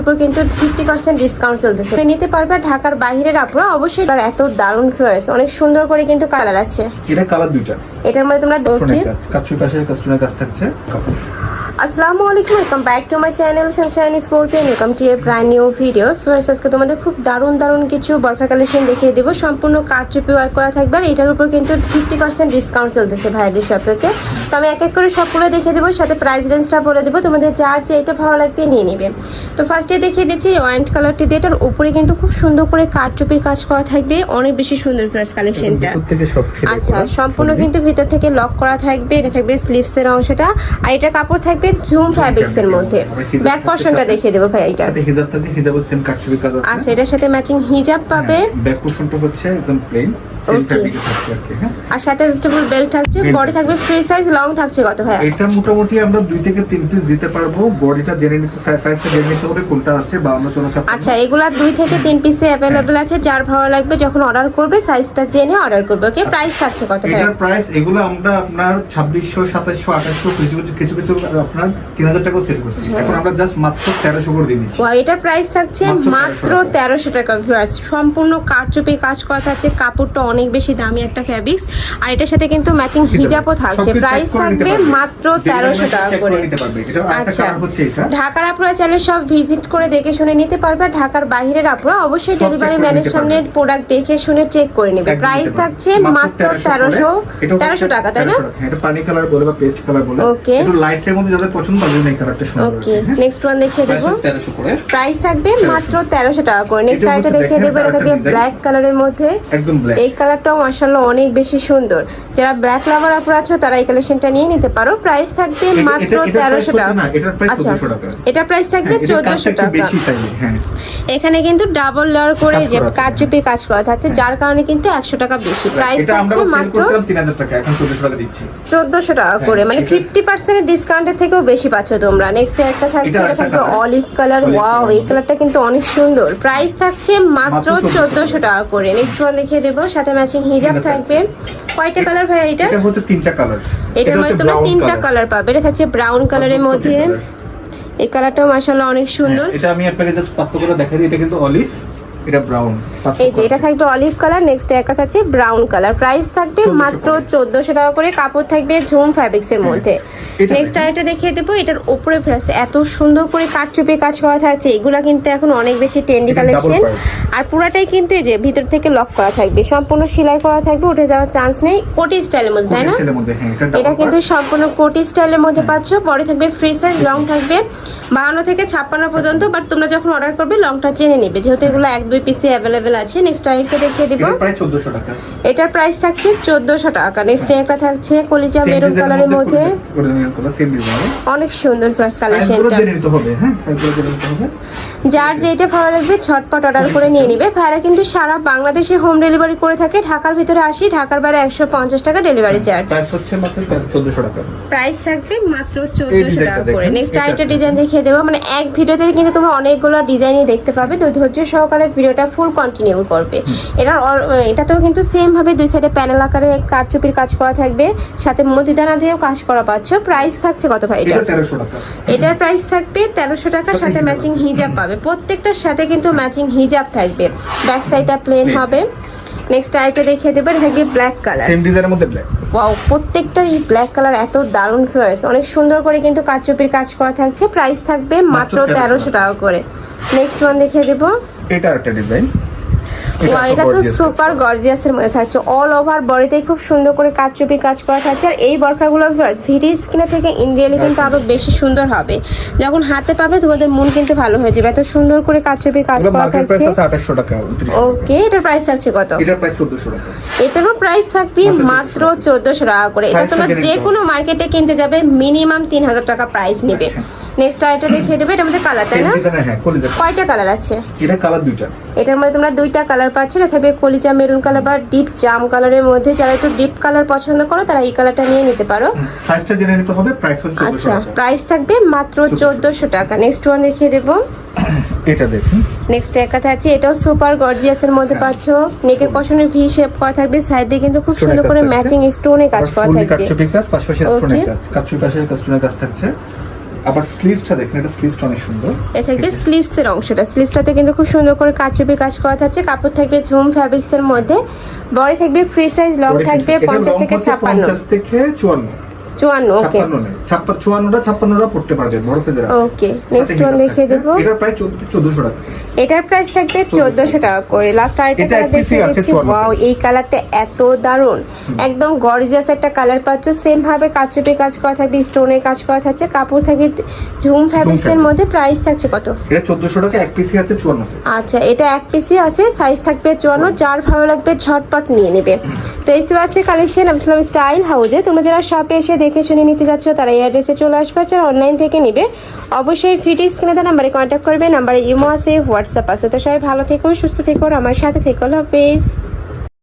উপর কিন্তু fifty percent discount চলতেছে। নিতে পারবে ঢাকার বাইরের আপনারা অবশ্যই তার এত দারুণ ফ্লোয়ার্স অনেক সুন্দর করে কিন্তু কালার আছে। এটা কালার দুইটা। এটার মধ্যে তোমরা কাজ থাকছে। আসসালামু আলাইকুম welcome back to my channel Sunshine Sporting welcome to a brand new video first আজকে তোমাদের খুব দারুণ দারুণ কিছু বরখা কালেকশন দেখিয়ে দেবো। সম্পূর্ণ কারচুপি ওয়ার্ক করা থাকবে আর এটার উপর কিন্তু ফিফটি পার্সেন্ট ডিসকাউন্ট চলতেছে ভাইদের শপ তো আমি এক এক করে সবগুলো দেখিয়ে দেবো সাথে প্রাইস রেঞ্জটা বলে দেবো। তোমাদের যে এটা ভালো লাগবে নিয়ে নেবে। তো ফার্স্টে দেখিয়ে দিচ্ছি ওয়াইন্ট কালারটি দিয়ে। এটার উপরে কিন্তু খুব সুন্দর করে কারচুপির কাজ করা থাকবে অনেক বেশি সুন্দর ফার্স্ট কালেকশনটা আচ্ছা সম্পূর্ণ কিন্তু ভিতর থেকে লক করা থাকবে এটা থাকবে স্লিভস এর অংশটা। আর এটা কাপড় থাকবে ঝুম ফ্যাব্রিক্স এর মধ্যে। ব্যাক পর্শনটা। দেখিয়ে দেবো ভাই এটা হিজাব সেম কাটছবি কাজ আছে। আচ্ছা এটার সাথে ম্যাচিং হিজাব পাবে। ব্যাক পোর্শনটা হচ্ছে একদম প্লেন আর হ্যাঁ। আর সাথে অ্যাডজাস্টেবল বেল্ট থাকছে বডি থাকবে ফ্রি সাইজ লং থাকছে কত ভাই এটা মোটামুটি আমরা দুই থেকে তিন পিস দিতে পারব। বডিটা জেনে নিতে সাইজটা জেনে নিতে হবে কোনটা আছে বা আমরা চলো আচ্ছা এগুলা দুই থেকে তিন পিসে অ্যাভেলেবেল আছে যার ভালো লাগবে যখন অর্ডার করবে সাইজটা জেনে অর্ডার করবে ওকে প্রাইস থাকছে কত ভাই এটার প্রাইস এগুলো আমরা আপনার ছাব্বিশশো সাতাশশো আঠাশশো কিছু কিছু কিছু কিছু আপনার তিন হাজার টাকাও সেল করছি। হ্যাঁ। এখন আমরা জাস্ট মাত্র তেরোশো করে দিয়ে দিচ্ছি। এটার প্রাইস থাকছে মাত্র মাত্র 1300 তেরোশো টাকা ভিউয়ার্স সম্পূর্ণ কারচুপি কাজ করা থাকছে কাপড়টা অনেক বেশি দামি একটা ফ্যাব্রিক্স আর এটার সাথে কিন্তু ম্যাচিং হিজাবও থাকছে। প্রাইস থাকবে মাত্র তেরোশো টাকা করে আচ্ছা। ঢাকার আপনারা চাইলে সব ভিজিট করে দেখে শুনে নিতে পারবে। ঢাকার বাইরের আপনারা অবশ্যই ডেলিভারি ম্যানের সামনে প্রোডাক্ট দেখে শুনে চেক করে নেবে। প্রাইস থাকছে মাত্র তেরোশো তেরোশো টাকা তাই না? 1300 এটা পানি কালার বলে বা পেস্ট কালার বলে. একটু লাইটের মধ্যে যাদের পছন্দ তাদের এই কালারটা সুন্দর ওকে হ্যাঁ? নেক্সট ওয়ান দেখিয়ে প্রাইস দেবো হচ্ছে 1300 করে। প্রাইস থাকবে মাত্র টাকা করে। নেক্সট এটা দেখিয়ে দেবো এটা থাকবে ব্ল্যাক কালারের মধ্যে। একদম ব্ল্যাক এই কালারটাও অনেক বেশি সুন্দর। যারা ব্ল্যাক লাভার আপনারা আছো তারা এই কালেকশনটা নিয়ে নিতে পারো। প্রাইস থাকবে মাত্র এটা- তেরোশো টাকা কত না? এটার price আচ্ছা 1400 টাকা। এটার প্রাইস থাকবে হ্যাঁ, কাজটা একটু টাকা। বেশি চাইলে হ্যাঁ। এখানে কিন্তু ডাবল লেয়ার করে যে করা কারচুপি কাজ করা থাকছে যার কারণে কিন্তু একশো টাকা বেশি। প্রাইস এটা থাকছে মাত্র করছিলাম 3000 টাকা এখন 1400 টাকা দিচ্ছি। চোদ্দশো টাকা হ্যাঁ, করে। মানে এটা- ফিফটি পার্সেন্ট ডিসকাউন্টের থেকেও বেশি পাচ্ছ তোমরা। নেক্সট একটা থাকছে এটা থাকবে অলিভ কালার ওয়াও এই কালারটা কিন্তু অনেক সুন্দর। প্রাইস থাকছে মাত্র মাত্র 1400 চোদ্দশো টাকা করে। নেক্সট ওয়ান দেখিয়ে দেবো সাথে ম্যাচিং হিজাব থাকবে। কয়টা কালার ভাই এটা এটা হচ্ছে তিনটা কালার এটার মধ্যে তোমরা তিনটা কালার পাবে। এটা থাকছে ব্রাউন কালারের মধ্যে। এই কালারটাও মাসাল্লাহ অনেক সুন্দর। এটা আমি আপনাকে জাস্ট পাত্র করে দেখাই দিই। এটা কিন্তু অলিভ এটা ব্রাউন এই যে এটা থাকবে অলিভ কালার নেক্সট একটা থাকছে ব্রাউন কালার প্রাইস থাকবে মাত্র করে। চোদ্দশো টাকা করে কাপড় থাকবে ঝুম ফ্যাব্রিক্স এর মধ্যে। নেক্সট। আরেকটা দেখিয়ে দেবো এটার উপরে ফ্রেস এত সুন্দর করে কাটচুপি কাজ করা থাকছে এগুলা কিন্তু এখন অনেক বেশি ট্রেন্ডি কালেকশন আর পুরাটাই কিন্তু এই যে ভিতর থেকে লক করা থাকবে। সম্পূর্ণ সেলাই করা থাকবে উঠে যাওয়ার চান্স নেই কোটি স্টাইলের মধ্যে তাই না? হ্যাঁ এটা এটা কিন্তু সম্পূর্ণ কোটি স্টাইলের মধ্যে পাচ্ছ। পরে থাকবে ফ্রি সাইজ লং থাকবে। বাহান্ন থেকে ছাপ্পান্ন পর্যন্ত বাট তোমরা যখন অর্ডার করবে লংটা চেনে নেবে। যেহেতু এগুলো এক দুই পিসে অ্যাভেলেবেল আছে। নেক্সট আরেকটা দেখিয়ে দিব। এটা প্রায় 1400 টাকা। এটার প্রাইস থাকছে চোদ্দশো টাকা। নেক্সট একটা থাকছে কলিজা মেরুন কালারের মধ্যে। অনেক সুন্দর ফার্স্ট কালেকশনটা হ্যাঁ? যার যেটা ভালো লাগবে ছটপট অর্ডার করে নিয়ে নিবে। ভাড়া কিন্তু সারা বাংলাদেশে হোম ডেলিভারি করে থাকে। ঢাকার ভিতরে আসি ঢাকার বাইরে একশো পঞ্চাশ টাকা ডেলিভারি চার্জ প্রাইস হচ্ছে মাত্র 1400 টাকা। প্রাইস থাকবে মাত্র চোদ্দশো টাকা করে। নেক্সট আরেকটা ডিজাইন দেখিয়ে দেবো। মানে এক ভিডিওতে কিন্তু তোমরা অনেকগুলো ডিজাইনই দেখতে পাবে। তো ধৈর্য সহকারে ভিডিওটা ফুল কন্টিনিউ করবে। এটা এটাতেও কিন্তু সেম ভাবে দুই সাইডে প্যানেল আকারে কারচুপির কাজ করা থাকবে সাথে মতিদানা দিয়েও কাজ করা পাচ্ছ। প্রাইস থাকছে কত ভাই এটা? এটা 1300 টাকা। এটার প্রাইস থাকবে তেরোশো টাকার সাথে ম্যাচিং হিজাব পাবে। প্রত্যেকটার সাথে কিন্তু ম্যাচিং হিজাব থাকবে। ব্যাক সাইডটা প্লেন হবে। নেক্সট আরেকটা দেখিয়ে দেবে থাকবে ব্ল্যাক কালার সেম ডিজাইনের মধ্যে ব্ল্যাক ওয়াও প্রত্যেকটার এই ব্ল্যাক কালার এত দারুণ ফ্লোয়ার্স অনেক সুন্দর করে কিন্তু কাচুপির কাজ করা থাকছে। প্রাইস থাকবে মাত্র মাত্র 1300 তেরোশো টাকা। করে। নেক্সট ওয়ান দেখিয়ে দেবো। এটা একটা ডিজাইন এটা তো সুপার গর্জিয়াসের মধ্যে থাকছে। অল ওভার বডিতেই খুব সুন্দর করে কাচুপি কাজ করা থাকছে। আর এই বরখাগুলো ভিডি স্কিনে থেকে ইন্ডিয়ালি কিন্তু আরও বেশি সুন্দর হবে। যখন হাতে পাবে তোমাদের মন কিন্তু ভালো হয়ে যাবে। এত সুন্দর করে কাচুপি কাজ করা থাকছে। প্রাইস আছে 2800 টাকা 2900 ওকে এটার প্রাইস থাকছে কত? এটা প্রায় 1400 টাকা। এটারও প্রাইস থাকবে মাত্র চোদ্দশো টাকা। করে। এটা তোমরা যে কোনো মার্কেটে কিনতে যাবে মিনিমাম তিন হাজার টাকা প্রাইস নেবে। নেক্সট আরেকটা দেখিয়ে দেবে এটার মধ্যে কালার তাই না? হ্যাঁ কয়টা কালার আছে? এটা কালার দুইটা। এটার মধ্যে তোমরা দুইটা কালার পাচ্ছ এটা থাকবে কলিজা মেরুন কালার বা ডিপ জাম কালারের মধ্যে। যারা একটু ডিপ কালার পছন্দ করো তারা এই কালারটা নিয়ে নিতে পারো। সাইজটা জেনে নিতে হবে প্রাইস হচ্ছে আচ্ছা প্রাইস থাকবে মাত্র চোদ্দশো টাকা। নেক্সট ওয়ান দেখিয়ে দেবো। এটা দেখুন। নেক্সট এক কথা আছে এটাও সুপার গর্জিয়াসের মধ্যে পাচ্ছ। নেকের পশনের ভি শেপ করা থাকবে। সাইড দিয়ে কিন্তু খুব সুন্দর করে ম্যাচিং স্টোনে কাজ করা থাকবে। কাজ পাশাপাশি. স্টোনের কাজ। কাটছবির পাশে কাজ থাকছে। আবার স্লিভসটা দেখেন এটা স্লিভসটা অনেক সুন্দর। এটা থাকবে স্লিভস এর অংশটা। স্লিভসটাতে কিন্তু খুব সুন্দর করে কাচুপি কাজ করা থাকছে। কাপড় থাকবে ঝুম ফ্যাব্রিক্স এর মধ্যে। বডি থাকবে ফ্রি সাইজ লং থাকবে size- এটার পঞ্চাশ লং থেকে হচ্ছে ছাপ্পান্ন 50 থেকে চুয়ান্ন। চুয়ান্ন ওকে ছাপ্পান্ন চুয়ান্নটা ছাপ্পান্নটা পড়তে পারবে বড় সাইজের ওকে নেক্সট ওয়ান দেখিয়ে। দেবো। এটার প্রায় চোদ্দ টাকা। এটার প্রাইস থাকবে চোদ্দশো। টাকা করে। লাস্ট আরেকটা এটা কালার দেখিয়ে দিচ্ছি ওয়াও এই কালারটা এত দারুণ। একদম গর্জিয়াস একটা কালার পাচ্ছ। সেম ভাবে কাচুপি কাজ করা থাকবে স্টোনের কাজ করা থাকছে। কাপড় থাকবে ঝুম ফ্যাব্রিক্স এর মধ্যে প্রাইস থাকছে কত? এটা চোদ্দশো টাকা এক পিসি আছে চুয়ান্ন সাইজ আচ্ছা এটা এক পিসি আছে সাইজ থাকবে চুয়ান্ন। যার ভালো লাগবে ঝটপট নিয়ে নেবে। তো এই ছিল কালেকশন স্টাইল হাউজে তোমরা যারা শপে এসে দেখে শুনে নিতে যাচ্ছ, তারা এই অ্যাড্রেসে চলে আসবে। যারা অনলাইন থেকে নিবে। অবশ্যই ফিটি স্ক্রিনে তার নাম্বারে কন্ট্যাক্ট করবে। নাম্বারে ইমো আছে হোয়াটসঅ্যাপ আছে। তো সবাই ভালো থেকো, সুস্থ থেকো আমার সাথে থেকো হাফেজ